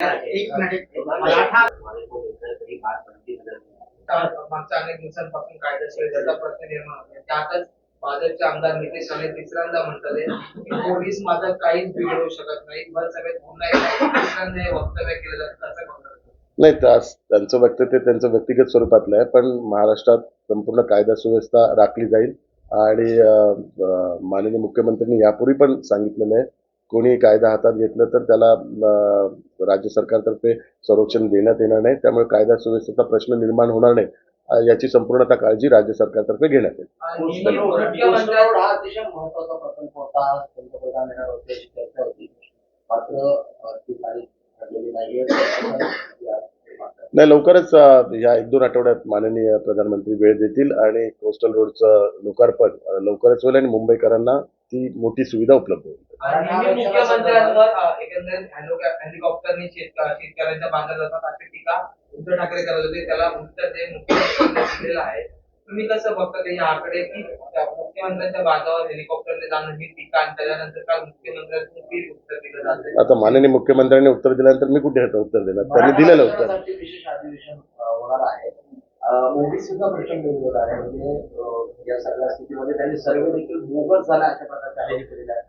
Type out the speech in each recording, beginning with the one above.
एक मिनिट मराठा मागच्या अनेक दिवसांपासून कायदेशीर त्याचा प्रश्न निर्माण होतोय त्यातच भाजपचे आमदार नितेश राणे तिसऱ्यांदा म्हणतात की पोलीस माझं काहीच बिघडवू शकत नाही. भर सभेत पुन्हा एकदा तिसऱ्यांदा हे वक्तव्य केलं जातं कसं म्हणतात नाही त्यास त्यांचं वक्तव्य त्यांचं व्यक्तिगत स्वरूपातलं आहे पण महाराष्ट्रात संपूर्ण कायदा सुव्यवस्था राखली जाईल. आणि माननीय मुख्यमंत्र्यांनी यापूर्वी पण सांगितलेलं आहे कोणी कायदा हातात घेतलं तर त्याला राज्य सरकारतर्फे संरक्षण देण्यात येणार नाही. त्यामुळे कायदा सुव्यवस्थेचा प्रश्न निर्माण होणार नाही. याची संपूर्णता काळजी राज्य सरकारतर्फे घेण्यात येईल. नाही लवकरच या एक दोन आठवड्यात माननीय प्रधानमंत्री वेळ देतील आणि कोस्टल रोडचं लोकार्पण लवकरच होईल आणि मुंबईकरांना ती मोठी सुविधा उपलब्ध होईल. मुख्यमंत्र्यांवर एकंदरीत हेलिकॉप्टरने शेतकऱ्यांच्या जातात. अशी टीका उद्धव ठाकरे करत होते. त्याला उत्तर जे मुख्यमंत्र्यांनी दिलेलं आहे तुम्ही कसं बघता ते या आकडे की त्या मुख्यमंत्र्यांच्या बांधावर हेलिकॉप्टरने जाणं ही टीका आणि त्याच्यानंतर काल पीठ उत्तर दिलं जाते आता माननीय मुख्यमंत्र्यांनी उत्तर दिल्यानंतर मी कुठे उत्तर देणार? त्यांनी दिलेलं उत्तर. विशेष अधिवेशन होणार आहे. ओबीसीचा प्रचंड विरोध आहे. म्हणजे या सगळ्या स्थितीमध्ये त्यांनी सर्वे देखील बोगस झाला अशा प्रकारचे जाहीर आहे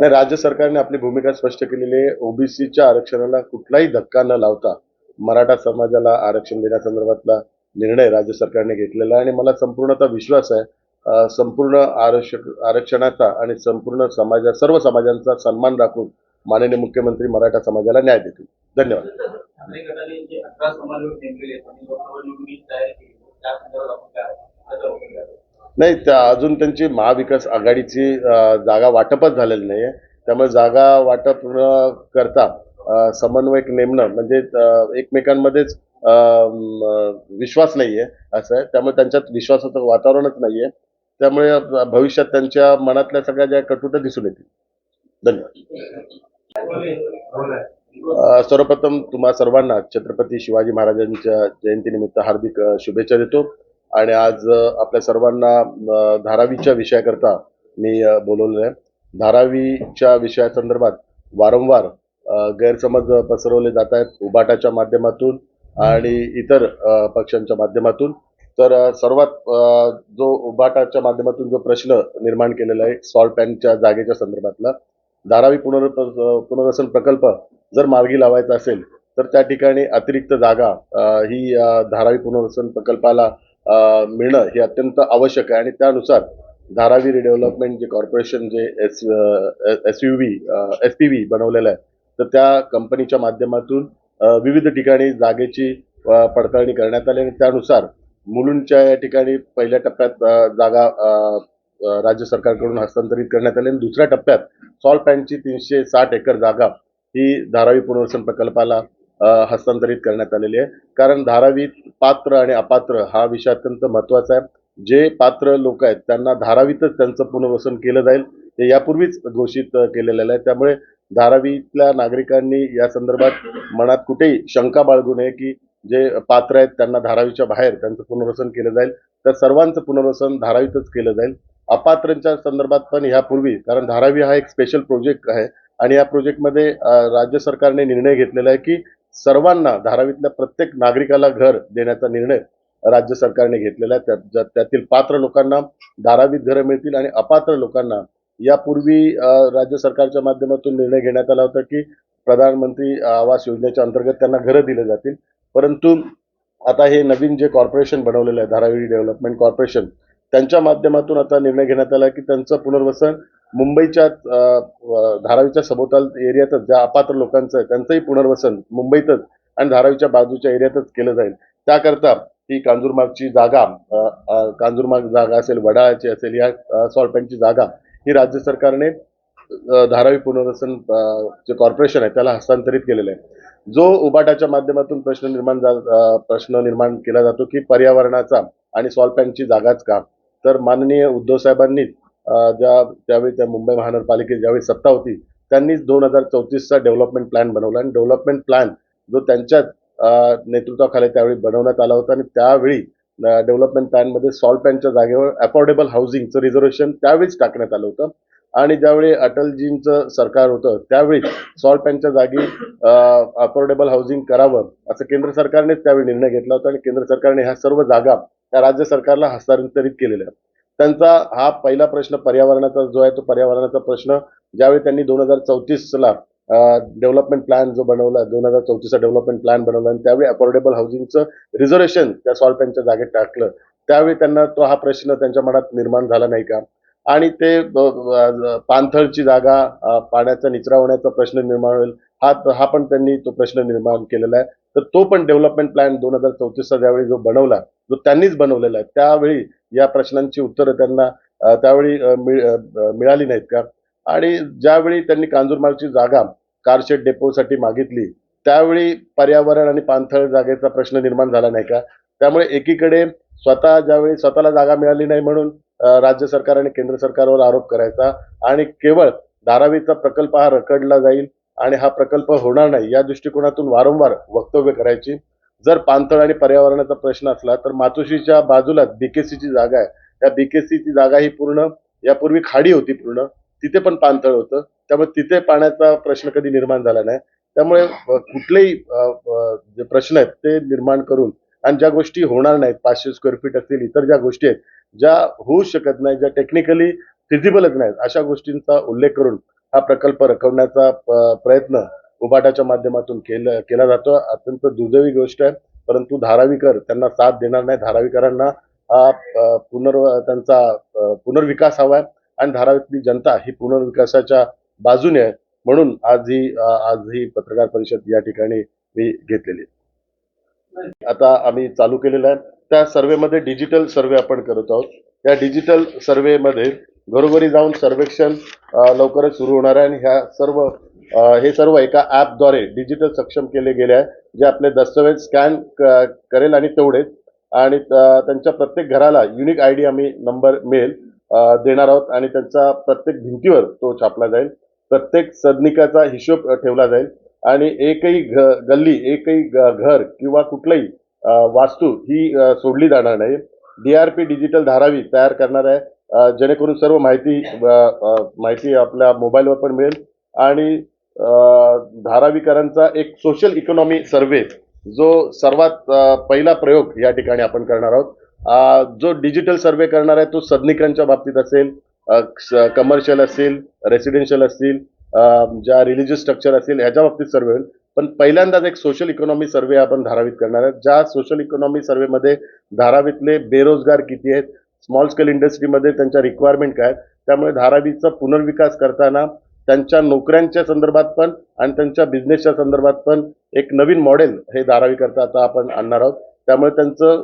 नाही राज्य सरकारने आपली भूमिका स्पष्ट केलेली आहे. ओबीसीच्या आरक्षणाला कुठलाही धक्का न लावता मराठा समाजाला आरक्षण देण्यासंदर्भातला निर्णय राज्य सरकारने घेतलेला आहे. आणि मला संपूर्णतः विश्वास आहे संपूर्ण आरक्षक आरक्षणाचा आणि संपूर्ण समाजा सर्व समाजांचा सन्मान राखून माननीय मुख्यमंत्री मराठा समाजाला न्याय देतील. धन्यवाद. ठाकरे गटाने जे समाजवर नेमलेले आहेत आणि लोकसभा निवडणुकीची तयारी केली त्या संदर्भात आपण काय त्याचा उपयोग आहे? नाही त्या अजून त्यांची महाविकास आघाडीची जागा वाटपच झालेली नाही आहे त्यामुळे जागा वाटप न करता समन्वयक नेमणं म्हणजे एकमेकांमध्येच विश्वास नाही आहे असं आहे. त्यामुळे त्यांच्यात विश्वासाचं वातावरणच नाही आहे त्यामुळे भविष्यात त्यांच्या मनातल्या सगळ्या ज्या कटुता दिसून येतील. धन्यवाद. सर्वप्रथम तुम्हा सर्वांना छत्रपती शिवाजी महाराजांच्या जयंतीनिमित्त हार्दिक शुभेच्छा देतो. आणि आज आपल्या सर्वांना धारावीच्या विषयाकरता मी बोलवलेलं आहे. धारावीच्या विषयासंदर्भात वारंवार गैरसमज पसरवले जात आहेत उबाटाच्या माध्यमातून आणि इतर पक्षांच्या माध्यमातून. तर सर्वात जो उबाटाच्या माध्यमातून जो प्रश्न निर्माण केलेला आहे सॉल्ट पॅनच्या जागेच्या संदर्भातला धारावी पुनर् पुनर्वसन प्रकल्प जर मार्गी लावायचा असेल तर त्या ठिकाणी अतिरिक्त जागा ही धारावी पुनर्वसन प्रकल्पाला मिळणं हे अत्यंत आवश्यक आहे. आणि त्यानुसार धारावी रिडेव्हलपमेंट जे कॉर्पोरेशन जे S S U V S P V बनवलेलं आहे तर त्या कंपनीच्या माध्यमातून विविध ठिकाणी जागेची पडताळणी करण्यात आली आणि त्यानुसार मुलुंडच्या या ठिकाणी पहिल्या टप्प्यात जागा राज्य सरकारकडून हस्तांतरित करण्यात आली आणि दुसऱ्या टप्प्यात सॉल्ट पॅनची तीनशे साठ एकर जागा ही धारावी पुनर्वसन प्रकल्पाला हस्तांतरित करण्यात आलेली आहे. कारण धारावीत पात्र आणि अपात्र हा विषय अत्यंत महत्त्वाचा आहे. जे पात्र लोक आहेत त्यांना धारावीतच त्यांचं पुनर्वसन केलं जाईल हे यापूर्वीच घोषित केलेलं आहे. त्यामुळे धारावीतल्या नागरिकांनी या संदर्भात मनात कुठेही शंका बाळगू नये की जे पात्र आहेत त्यांना धारावीच्या बाहेर त्यांचं पुनर्वसन केलं जाईल. तर सर्वांचं पुनर्वसन धारावीतच केलं जाईल. अपात्रांच्या संदर्भात पण ह्यापूर्वी कारण धारावी हा एक स्पेशल प्रोजेक्ट आहे. आणि या प्रोजेक्टमध्ये राज्य सरकारने निर्णय घेतलेला आहे की सर्वांना धारावीतल्या प्रत्येक नागरिकाला घर देण्याचा निर्णय राज्य सरकारने घेतलेला आहे. त्या ज्या- त्यातील पात्र लोकांना धारावीत घरं मिळतील आणि अपात्र लोकांना यापूर्वी राज्य सरकारच्या माध्यमातून निर्णय घेण्यात आला होता की प्रधानमंत्री आवास योजनेच्या अंतर्गत त्यांना घरं दिले जातील. परंतु आता हे नवीन जे कॉर्पोरेशन बनवलेलं आहे धारावी डेव्हलपमेंट कॉर्पोरेशन त्यांच्या माध्यमातून आता निर्णय घेण्यात आला की त्यांचं पुनर्वसन मुंबईच्या धारावीच्या सभोवताल एरियातच ज्या अपात्र लोकांचं आहे त्यांचंही पुनर्वसन मुंबईतच आणि धारावीच्या बाजूच्या एरियातच केलं जाईल. त्याकरता ही कांजूरमार्गची जागा कांजूरमार्ग जागा असेल वडाळाची असेल या सॉल्पॅनची जागा ही राज्य सरकारने धारावी पुनर्वसन जे कॉर्पोरेशन आहे त्याला हस्तांतरित केलेलं आहे. जो उबाटाच्या माध्यमातून प्रश्न निर्माण जा प्रश्न निर्माण केला जातो की पर्यावरणाचा आणि सॉल्पॅनची जागाच का? तर माननीय उद्धव साहेबांनीच ज्या त्यावेळी त्या मुंबई महानगरपालिकेत ज्यावेळी सत्ता होती त्यांनीच दोन हजार चौतीसचा डेव्हलपमेंट प्लॅन बनवला. आणि डेव्हलपमेंट प्लॅन जो त्यांच्या नेतृत्वाखाली त्यावेळी बनवण्यात आला होता आणि त्यावेळी डेव्हलपमेंट प्लॅनमध्ये सॉल्ट पॅनच्या जागेवर अफोर्डेबल हाऊसिंगचं रिझर्वेशन त्यावेळीच टाकण्यात आलं होतं. आणि ज्यावेळी अटलजींचं सरकार होतं त्यावेळी सॉल्ट पॅनच्या जागी अफोर्डेबल हाऊसिंग करावं असं केंद्र सरकारनेच त्यावेळी निर्णय घेतला होता. आणि केंद्र सरकारने ह्या सर्व जागा त्या राज्य सरकारला हस्तांतरित केलेल्या आहेत. त्यांचा हा पहिला प्रश्न पर्यावरणाचा जो आहे तो पर्यावरणाचा प्रश्न. ज्यावेळी त्यांनी दोन हजार चौतीसला डेव्हलपमेंट प्लॅन जो बनवला दोन हजार चौतीसचा डेव्हलपमेंट प्लॅन बनवला आणि त्यावेळी अफोर्डेबल हाऊसिंगचं रिझर्वेशन त्या सॉल्ट पॅनच्या जागेत टाकलं त्यावेळी त्यांना तो हा प्रश्न त्यांच्या मनात निर्माण झाला नाही का? आणि ते ब- पाणथळची जागा पाण्याचा निचरा होण्याचा प्रश्न निर्माण होईल हा हा पण त्यांनी तो प्रश्न निर्माण केलेला आहे. तर तो पण डेव्हलपमेंट प्लॅन दोन हजार चौतीसचा ज्यावेळी जो बनवला जो त्यांनीच बनवलेला आहे त्यावेळी या प्रश्नांची उत्तरं त्यांना त्यावेळी मिळाली नाहीत का? आणि ज्यावेळी त्यांनी कांजूरमार्गची जागा कारशेड डेपोसाठी मागितली त्यावेळी पर्यावरण आणि पाणथळ जागेचा प्रश्न निर्माण झाला नाही का? त्यामुळे एकीकडे स्वतः ज्यावेळी स्वतःला जागा मिळाली नाही म्हणून राज्य सरकार आणि केंद्र सरकारवर आरोप करायचा आणि केवळ धारावीचा प्रकल्प हा रखडला जाईल आणि हा प्रकल्प होणार नाही या दृष्टिकोनातून वारंवार वक्तव्य करायची जर पाणथळ आणि पर्यावरणाचा प्रश्न असला तर मातोश्रीच्या बाजूलाच बीकेसीची जागा आहे. त्या बीकेसीची जागा ही पूर्ण यापूर्वी खाडी होती पूर्ण. तिथे पण पाणथळ होतं. त्यामुळे तिथे पाण्याचा प्रश्न कधी निर्माण झाला नाही. त्यामुळे कुठलेही जे प्रश्न आहेत ते निर्माण करून आणि ज्या गोष्टी होणार नाहीत पाचशे स्क्वेअर फीट असतील इतर ज्या गोष्टी आहेत ज्या होऊ शकत नाही ज्या टेक्निकली फिजिबलच नाहीत अशा गोष्टींचा उल्लेख करून हा प्रकल्प रखवण्याचा प्रयत्न उभाटाच्या माध्यमातून केलं केला जातो. अत्यंत दुर्दैवी गोष्ट आहे. परंतु धारावीकर त्यांना साथ देणार नाही. धारावीकरांना हा पुनर्व त्यांचा पुनर्विकास हवा आहे. आणि धारावीतली जनता ही पुनर्विकासाच्या बाजूने आहे. म्हणून आज ही आज ही पत्रकार परिषद या ठिकाणी मी घेतलेली आता आम्ही चालू केलेलं आहे. त्या सर्वेमध्ये डिजिटल सर्वे आपण करत आहोत. या डिजिटल सर्वेमध्ये घरोघरी जाऊन सर्वेक्षण लवकरच सुरू होणार आहे. आणि ह्या सर्व हे सर्व एका ॲपद्वारे डिजिटल सक्षम केले गेले आहे जे आपले दस्तऐवज स्कॅन करेल आणि तेवढेच. आणि त- त्यांच्या प्रत्येक घराला युनिक आय डी आम्ही नंबर मिळेल देणार आहोत आणि त्यांचा प्रत्येक भिंतीवर तो छापला जाईल. प्रत्येक सदनिकाचा हिशोब ठेवला जाईल. आणि एकही घ गल्ली एकही घर किंवा कुठलाही वास्तू ही सोडली जाणार नाही. D R P digital Dharavi तयार करणार आहे. जेणेकरून सर्व माहिती माहिती आपल्या मोबाईलवर पण मिळेल. आणि धारावीकरांचा एक सोशल इकॉनॉमी सर्वे जो सर्वात पहिला प्रयोग या ठिकाणी आपण करणार आहोत. जो डिजिटल सर्वे करणार आहे तो सदनिकांच्या बाबतीत असेल कमर्शियल असेल रेसिडेन्शियल असतील ज्या रिलिजियस स्ट्रक्चर असेल ह्याच्या बाबतीत सर्वे होईल. पण पहिल्यांदाच एक सोशल इकॉनॉमी सर्वे आपण धारावीत करणार आहे ज्या सोशल इकॉनॉमी सर्वेमध्ये धारावीतले बेरोजगार किती आहेत स्मॉल स्केल इंडस्ट्रीमध्ये त्यांच्या रिक्वायरमेंट काय आहेत त्यामुळे धारावीचा पुनर्विकास करताना त्यांच्या नोकऱ्यांच्या संदर्भात पण आणि त्यांच्या बिझनेसच्या संदर्भात पण एक नवीन मॉडेल हे धारावीकरता आता आपण आणणार आहोत. त्यामुळे त्यांचं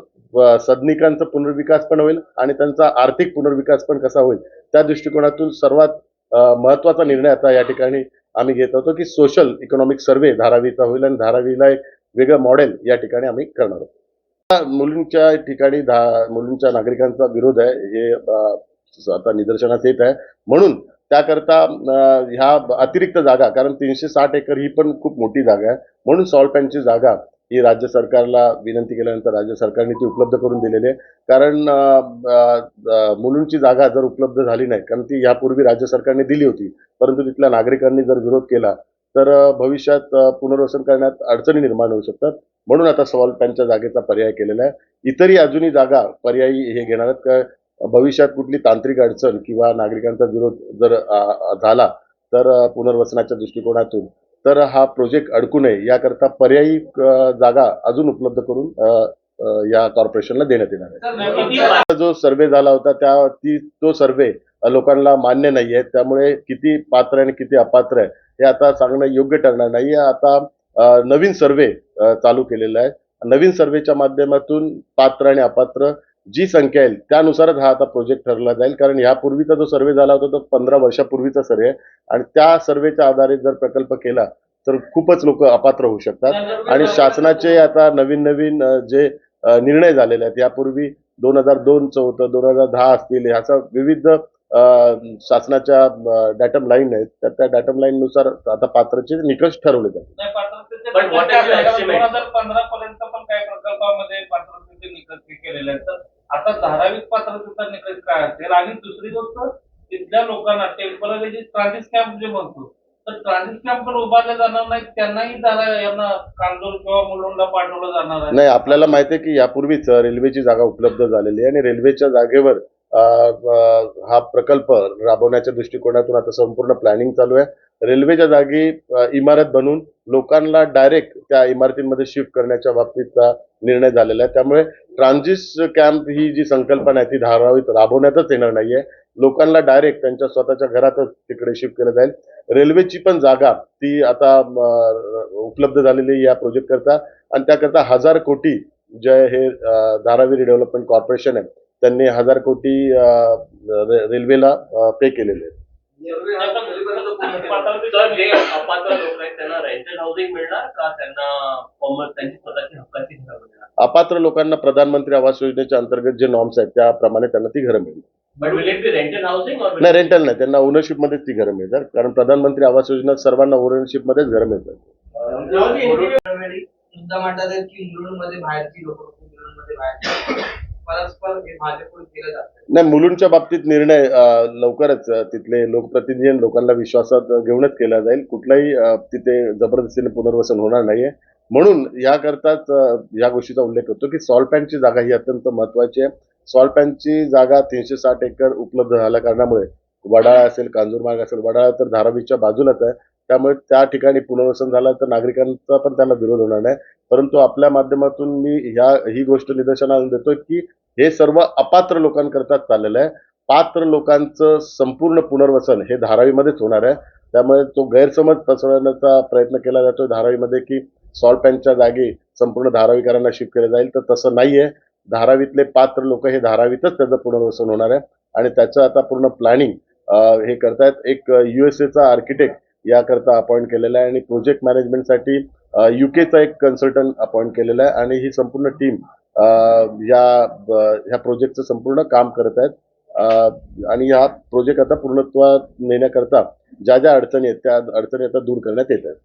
सदनिकांचा पुनर्विकास पण होईल आणि त्यांचा आर्थिक पुनर्विकास पण कसा होईल त्या दृष्टिकोनातून सर्वात महत्त्वाचा निर्णय आता या ठिकाणी आम्ही घेत होतो की सोशल इकॉनॉमिक सर्वे धारावीचा होईल आणि धारावीला एक वेगळं मॉडेल या ठिकाणी आम्ही करणार आहोत. मुलींच्या ठिकाणी धा- मुलींच्या नागरिकांचा विरोध आहे हे आता निदर्शनास येत आहे. म्हणून त्याकरता ह्या अतिरिक्त जागा कारण तीनशे साठ एकर ही पण खूप मोठी जागा आहे. म्हणून सॉल्ट पॅनची जागा ही राज्य सरकारला विनंती केल्यानंतर राज्य सरकारने ती उपलब्ध करून दिलेली आहे. कारण अ, मुलुंडची जागा जर उपलब्ध झाली नाही कारण ती यापूर्वी राज्य सरकारने दिली होती परंतु तिथल्या नागरिकांनी जर विरोध केला तर भविष्यात पुनर्वसन करण्यात अडचणी निर्माण होऊ शकतात. म्हणून आता सॉल्ट पॅनच्या जागेचा पर्याय केलेला आहे. इतरही अजूनही जागा पर्यायी हे घेणार आहेत. का भविष्यात कुठली तांत्रिक अडचण किंवा नागरिकांचा विरोध जर झाला तर पुनर्वसनाच्या दृष्टिकोनातून तर हा प्रोजेक्ट अडकू नये याकरता पर्यायी जागा अजून उपलब्ध करून या कॉर्पोरेशनला देण्यात येणार आहे. जो सर्वे झाला होता त्या ती तो सर्वे लोकांना मान्य नाही आहे त्यामुळे किती पात्र आणि किती अपात्र आहे हे आता सांगणं योग्य ठरणार नाही. आता नवीन सर्वे चालू केलेला आहे. नवीन सर्वेच्या माध्यमातून पात्र आणि अपात्र जी संख्या येईल त्यानुसारच हा आता प्रोजेक्ट ठरला जाईल. कारण यापूर्वीचा जो सर्वे झाला होता तो पंधरा वर्षापूर्वीचा सर्वे आहे. आणि त्या सर्वेच्या आधारे जर प्रकल्प केला तर खूपच लोक अपात्र होऊ शकतात. आणि शासनाचे आता नवीन नवीन जे निर्णय झालेले आहेत यापूर्वी दोन हजार दोनचं होतं दोन हजार दहा असतील ह्याचा विविध शासनाच्या डॅटम लाईन आहेत. तर त्या डॅटम लाईन नुसार आता पात्रचे निकष ठरवले जातात पण? दोन हजार पंधरा पर्यंत पण काही प्रकल्पामध्ये पात्रतेचे निकष केलेले आहेत. तर आता धारावीत पात्रतेचा निकष काय असेल? आणि दुसरी गोष्ट तिथल्या लोकांना टेंपररी ट्रान्झिट कॅम्प जे म्हणतो तर ट्रान्झिट कॅम्प पण उभारले जाणार नाही त्यांनाही धारा यांना कांजूर किंवा मुलुंडला पाठवलं जाणार आहे. नाही आपल्याला माहिती आहे की यापूर्वीच रेल्वेची जागा उपलब्ध झालेली आहे आणि रेल्वेच्या जागेवर हा प्रकल्प राबवण्याच्या दृष्टिकोनातून आता संपूर्ण प्लॅनिंग चालू आहे. रेल्वेच्या जागी इमारत बनवून लोकांना डायरेक्ट त्या इमारतींमध्ये शिफ्ट करण्याच्या बाबतीतचा निर्णय झालेला आहे. त्यामुळे ट्रान्झिस कॅम्प ही जी संकल्पना आहे ती धारावीत राबवण्यातच येणार नाहीये. लोकांना डायरेक्ट त्यांच्या स्वतःच्या घरातच तिकडे शिफ्ट केलं जाईल. रेल्वेची पण जागा ती आता उपलब्ध झालेली आहे या प्रोजेक्ट करता. आणि त्याकरता हजार कोटी जे हे धारावी रिडेव्हलपमेंट कॉर्पोरेशन आहे त्यांनी हजार कोटी रेल्वेला पे केलेले आहेत. तर जे अपात्र लोक आहेत त्यांना रेंटल हाऊसिंग मिळणार का त्यांना कॉमर्स त्यांची स्वतःची हक्काची घरं मिळणार? अपात्र लोकांना प्रधानमंत्री आवास योजनेच्या अंतर्गत जे नॉर्म्स आहेत त्याप्रमाणे त्यांना ती घरं मिळतात but will it be rental housing और नाही रेंटल नाही. त्यांना ओनरशिप मध्येच ती घरं मिळतात कारण प्रधानमंत्री आवास योजनेत सर्वांना ओनरशिप मध्येच घरं मिळतात. मुद्दा म्हणतात की बाहेरची लोक बाहेर परस्पर हे भाजपकडून केलं जातं नाही मुलुंडच्या बाबतीत निर्णय लवकरच तिथले लोकप्रतिनिधी आणि लोकांना विश्वासात घेऊनच केला जाईल. कुठलाही तिथे जबरदस्तीने पुनर्वसन होणार नाहीये. म्हणून याकरताच या गोष्टीचा उल्लेख करतो की सॉल्टपॅनची जागा ही अत्यंत महत्वाची आहे. सॉल्टपॅनची जागा तीनशे साठ एकर उपलब्ध झाल्या कारणामुळे वडाळा असेल कांजूरमार्ग असेल वडाळा तर धारावीच्या बाजूलाच आहे. त्यामुळे त्या ठिकाणी पुनर्वसन झालं तर नागरिकांचा पण त्याला विरोध होणार नाही. परंतु आपल्या माध्यमातून मी ह्या ही गोष्ट निदर्शनाला देतोय की हे सर्व अपात्र लोकांकरता चाललेलं आहे. पात्र लोकांचं संपूर्ण पुनर्वसन हे धारावीमध्येच होणार आहे. त्यामुळे तो गैरसमज पसरवण्याचा प्रयत्न केला जातो धारावीमध्ये की सॉल्ट पॅनच्या जागी संपूर्ण धारावीकरांना शिफ्ट केलं जाईल. तर तसं नाही आहे धारावीतले पात्र लोक हे धारावीतच त्याचं पुनर्वसन होणार आहे. आणि त्याचं आता पूर्ण प्लॅनिंग हे करतायत. एक युएसएचा आर्किटेक्ट याकरता अपॉइंट केलेला आहे. आणि प्रोजेक्ट मॅनेजमेंटसाठी युकेचा एक कन्सल्टंट अपॉइंट केलेला आहे. आणि ही संपूर्ण टीम या ह्या प्रोजेक्टचं संपूर्ण काम करत आहेत. आणि हा प्रोजेक्ट आता पूर्णत्वात नेण्याकरता ज्या ज्या अडचणी आहेत त्या अडचणी आता दूर करण्यात येत आहेत.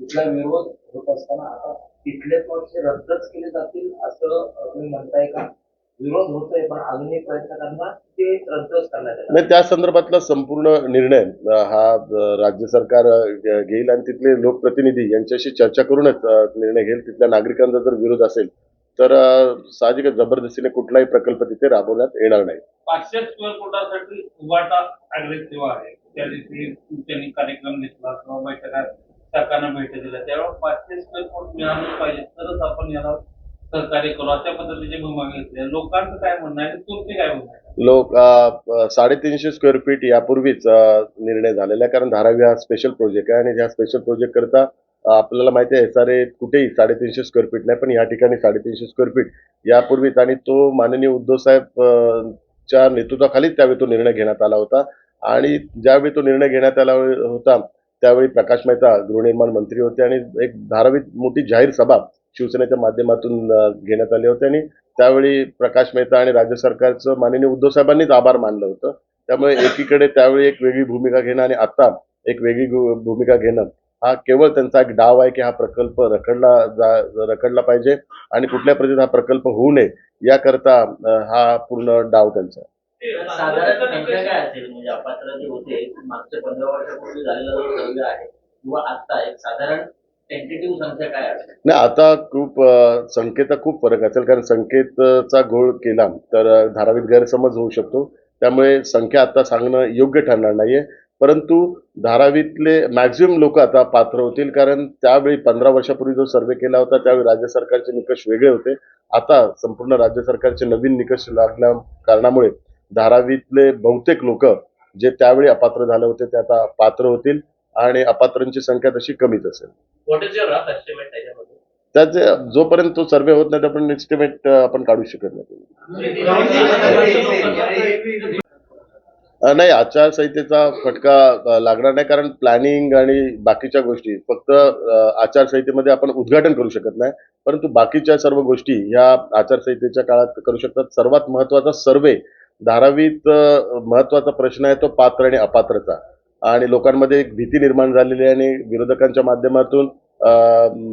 या विरोध होत असताना आता तिथले प्लॉट हे रद्दच केले जातील असं तुम्ही म्हणताय का? विरोध होतोय पण अजूनही प्रयत्न करणार ते रद्दच करण्यात येणार. नाही त्या संदर्भातला संपूर्ण निर्णय हा राज्य सरकार घेईल आणि तिथले लोकप्रतिनिधी यांच्याशी चर्चा करूनच निर्णय घेईल. तिथल्या नागरिकांचा जर विरोध असेल तर साहजिकच जबरदस्तीने कुठलाही प्रकल्प तिथे राबवण्यात येणार नाही. पाचशे स्क्वेअर फुटासाठी उभाटा अग्रेसिव्ह आहे त्या दिवशी त्यांनी कार्यक्रम घेतला किंवा बैठका सरकारनं भेट दिल्या. त्यावेळेस पाचशे स्क्वेअर फूट मिळालं पाहिजे तरच आपण याला सहकार्य करू. अशा पद्धतीची भूमिका घेतली. लोकांचं काय म्हणणं आहे तुमचे काय म्हणणं आहे? लोक अ, साडेतीनशे स्क्वेअर फीट यापूर्वीच अ, निर्णय झालेला आहे. कारण धारावी हा स्पेशल प्रोजेक्ट आहे. आणि ह्या स्पेशल प्रोजेक्ट करता अ, आपल्याला माहिती आहे एस आर ए कुठेही साडेतीनशे स्क्वेअर फीट नाही. पण या ठिकाणी साडेतीनशे स्क्वेअर फीट यापूर्वीच आणि तो माननीय उद्धव साहेब अ, च्या नेतृत्वाखालीच त्यावेळी तो निर्णय घेण्यात आला होता. आणि ज्यावेळी तो निर्णय घेण्यात आला होता त्यावेळी प्रकाश मेहता गृहनिर्माण मंत्री होते. आणि एक धारावीत मोठी जाहीर सभा शिवसेनेच्या माध्यमातून घेण्यात आले होते आणि त्यावेळी प्रकाश मेहता आणि राज्य सरकारचं माननीय उद्धव साहेबांनीच आभार मानलं होतं. त्यामुळे एकीकडे त्यावेळी एक वेगळी भूमिका घेणं आणि आता एक वेगळी भूमिका घेणं हा केवळ त्यांचा एक डाव आहे की हा प्रकल्प रखडला जा रखडला पाहिजे आणि कुठल्या पद्धतीत हा प्रकल्प होऊ नये याकरता हा पूर्ण डाव त्यांचा साधारण नाही आता खूप संकेत खूप फरक असेल कारण संकेतचा घोळ केला तर धारावीत गैरसमज होऊ शकतो. त्यामुळे संख्या आता सांगणं योग्य ठरणार नाहीये. परंतु धारावीतले मॅक्झिमम लोक आता पात्र होतील कारण त्यावेळी पंधरा वर्षापूर्वी जो सर्वे केला होता त्यावेळी राज्य सरकारचे निकष वेगळे होते. आता संपूर्ण राज्य सरकारचे नवीन निकष लागल्या कारणामुळे धारावीतले बहुतेक लोक जे त्यावेळी अपात्र झाले होते ते आता पात्र होतील. आणि अपात्रांची संख्या तशी कमीच असेल. त्याचे जोपर्यंत तो सर्वे होत नाही तोपर्यंत एस्टिमेट आपण काढू शकत नाही. नाही आचारसंहितेचा फटका लागणार नाही कारण प्लॅनिंग आणि बाकीच्या गोष्टी फक्त आचारसंहितेमध्ये आपण उद्घाटन करू शकत नाही परंतु बाकीच्या सर्व गोष्टी ह्या आचारसंहितेच्या काळात करू शकतात. सर्वात महत्त्वाचा सर्वे धारावीत महत्त्वाचा प्रश्न आहे तो पात्र आणि अपात्रचा. आणि लोकांमध्ये एक भीती निर्माण झालेली आहे आणि विरोधकांच्या माध्यमातून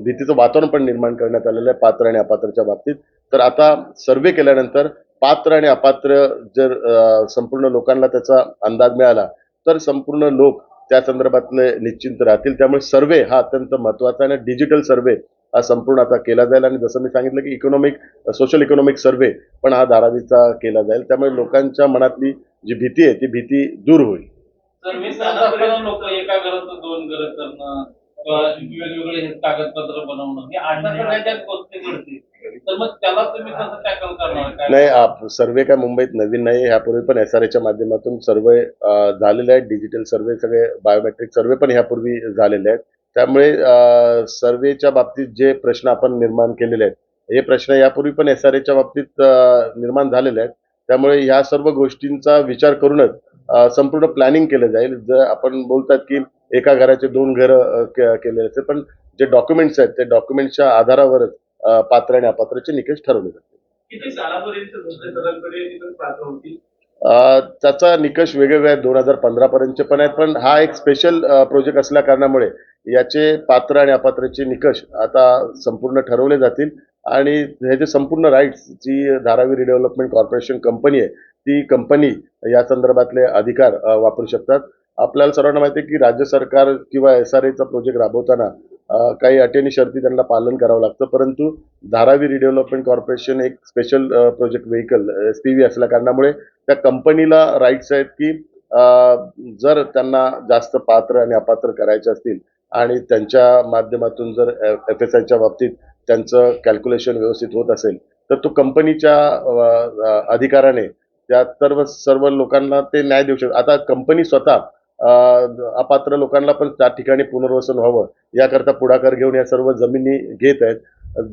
भीतीचं वातावरण पण निर्माण करण्यात आलेलं आहे पात्र आणि अपात्रच्या बाबतीत. तर आता सर्वे केल्यानंतर पात्र आणि अपात्र जर संपूर्ण लोकांना त्याचा अंदाज मिळाला तर संपूर्ण लोक त्या संदर्भातले निश्चिंत राहतील. त्यामुळे सर्वे हा अत्यंत महत्त्वाचा आणि डिजिटल सर्वे हा संपूर्ण आता केला जाईल आणि जसं मी सांगितलं की इकॉनॉमिक सोशल इकॉनॉमिक सर्वे पण हा धारावीचा केला जाईल. त्यामुळे लोकांच्या मनातली जी भीती आहे ती भीती दूर होईल. सर्व्हिस करत असताना लोक एका घरातून दोन घर करणं किंवा वेगवेगळे हे कागदपत्र बनवणं हे ज्या गोष्टी घडतील तर मग त्याला तुम्ही कसं टॅकल करणार? काय? नाही आप- सर्वे काय मुंबईत नवीन नाही ह्यापूर्वी पण एस आर एच्या माध्यमातून सर्वे झालेले आहेत. डिजिटल सर्वे सगळे बायोमेट्रिक सर्वे पण ह्यापूर्वी झालेले आहेत. त्यामुळे सर्वेच्या बाबतीत जे प्रश्न आपण निर्माण केलेले आहेत हे प्रश्न यापूर्वी पण एस आर एच्या बाबतीत निर्माण झालेले आहेत. त्यामुळे ह्या सर्व गोष्टींचा विचार करूनच संपूर्ण प्लॅनिंग केलं जाईल. जर आपण बोलतात की एका घराचे दोन घरं केलेले असते पण जे डॉक्युमेंट्स आहेत ते डॉक्युमेंटच्या आधारावरच पात्र आणि अपात्राचे निकष ठरवले जातात त्याचा निकष वेगवेगळे आहेत. दोन हजार पंधरा पर्यंतचे पण आहेत. पण हा एक स्पेशल प्रोजेक्ट असल्या कारणामुळे याचे पात्र आणि अपात्राचे निकष आता संपूर्ण ठरवले जातील. आणि ह्याचे संपूर्ण राईट्स जी धारावी रिडेव्हलपमेंट कॉर्पोरेशन कंपनी आहे ती कंपनी या संदर्भातले अधिकार वापरू शकतात. आपल्याला सर्वांना माहिती आहे की राज्य सरकार किंवा एस आर एचा प्रोजेक्ट राबवताना काही अटी आणि शर्ती त्यांना पालन करावं लागतं. परंतु धारावी रिडेव्हलपमेंट कॉर्पोरेशन एक special project vehicle S P V असल्या कारणामुळे त्या कंपनीला राईट्स आहेत की जर त्यांना जास्त पात्र आणि अपात्र करायचे असतील आणि त्यांच्या माध्यमातून जर एफ एस आयच्या बाबतीत त्यांचं कॅल्क्युलेशन व्यवस्थित होत असेल तर तो कंपनीच्या अधिकाराने त्या सर्व सर्व लोकांना ते न्याय देऊ शकतात आता कंपनी स्वतः अपात्र लोकांना पण त्या ठिकाणी पुनर्वसन व्हावं. याकरता पुढाकार घेऊन या सर्व जमिनी घेत आहेत.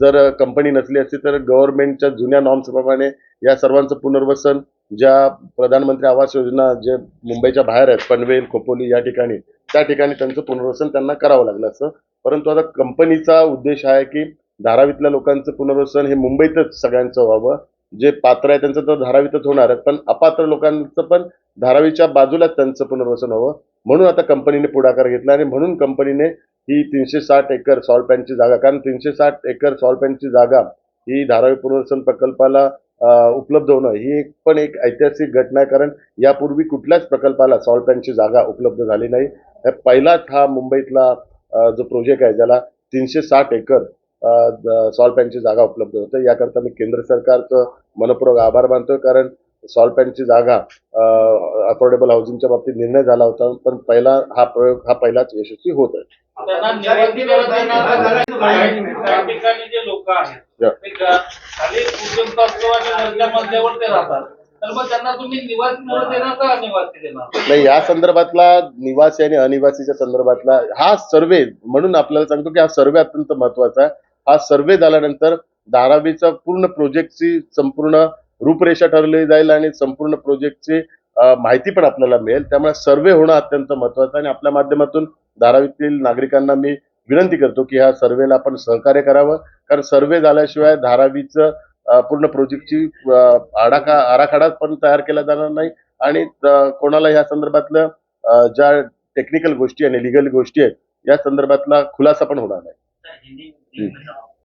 जर कंपनी नसली असती तर गव्हर्नमेंटच्या जुन्या नॉर्म्सप्रमाणे या सर्वांचं पुनर्वसन ज्या प्रधानमंत्री आवास योजना जे मुंबईच्या बाहेर आहेत पनवेल खोपोली या ठिकाणी त्या ठिकाणी त्यांचं पुनर्वसन त्यांना करावं लागलं असतं. परंतु आता कंपनीचा उद्देश आहे की धारावीतल्या लोकांचं पुनर्वसन हे मुंबईतच सगळ्यांचं व्हावं. जे पात्र आहे त्यांचं तर धारावीतच होणार आहे पण अपात्र लोकांचं पण धारावीच्या बाजूलाच त्यांचं पुनर्वसन हवं. म्हणून आता कंपनीने पुढाकार घेतला आणि म्हणून कंपनीने ही तीनशे साठ एकर सॉल्ट जागा कारण तीनशे साठ एकर सॉल्ट जागा ही धारावी पुनर्वसन प्रकल्पाला उपलब्ध होणं ही एक पण एक ऐतिहासिक घटना आहे कारण यापूर्वी कुठल्याच प्रकल्पाला सॉल्ट जागा उपलब्ध झाली नाही. पहिलाच हा मुंबईतला जो प्रोजेक्ट आहे ज्याला तीनशे साठ एकर सॉल्ट पॅनची जागा उपलब्ध होते. याकरता मी केंद्र सरकारचं मनपूर्वक आभार मानतोय. कारण सॉल्ट पॅनची जागा अफोर्डेबल हाऊसिंगच्या बाबतीत निर्णय झाला होता. पण पहिला हा प्रयोग हा पहिलाच यशस्वी होत आहे. त्यांना निवासी देण्यात काही ठिकाणी जे लोक आहेत या. ते गा- खाली पूजन वास्तवाच्या वरच्या मजल्यावर ते राहतात. तर मग त्यांना तुम्ही निवासी म्हणून देणार का अनिवासी देणार? नाही या संदर्भातला निवासी आणि अनिवासीच्या संदर्भातला हा सर्वे म्हणून आपल्याला सांगतो की हा सर्वे अत्यंत महत्त्वाचा आहे. हा सर्वे झाल्यानंतर धारावीचा पूर्ण प्रोजेक्टची संपूर्ण रूपरेषा ठरली जाईल आणि संपूर्ण प्रोजेक्टची माहिती पण आपल्याला मिळेल. त्यामुळे सर्वे होणं अत्यंत महत्वाचं आहे आणि आपल्या माध्यमातून धारावीतील नागरिकांना मी विनंती करतो की ह्या सर्वेला आपण सहकार्य करावं. कारण सर्वे झाल्याशिवाय धारावीचं पूर्ण प्रोजेक्टची आडाखा आराखडा पण तयार केला जाणार नाही. आणि कोणाला या संदर्भातलं ज्या टेक्निकल गोष्टी आणि लिगल गोष्टी आहेत या संदर्भातला खुलासा पण होणार नाही. Thank.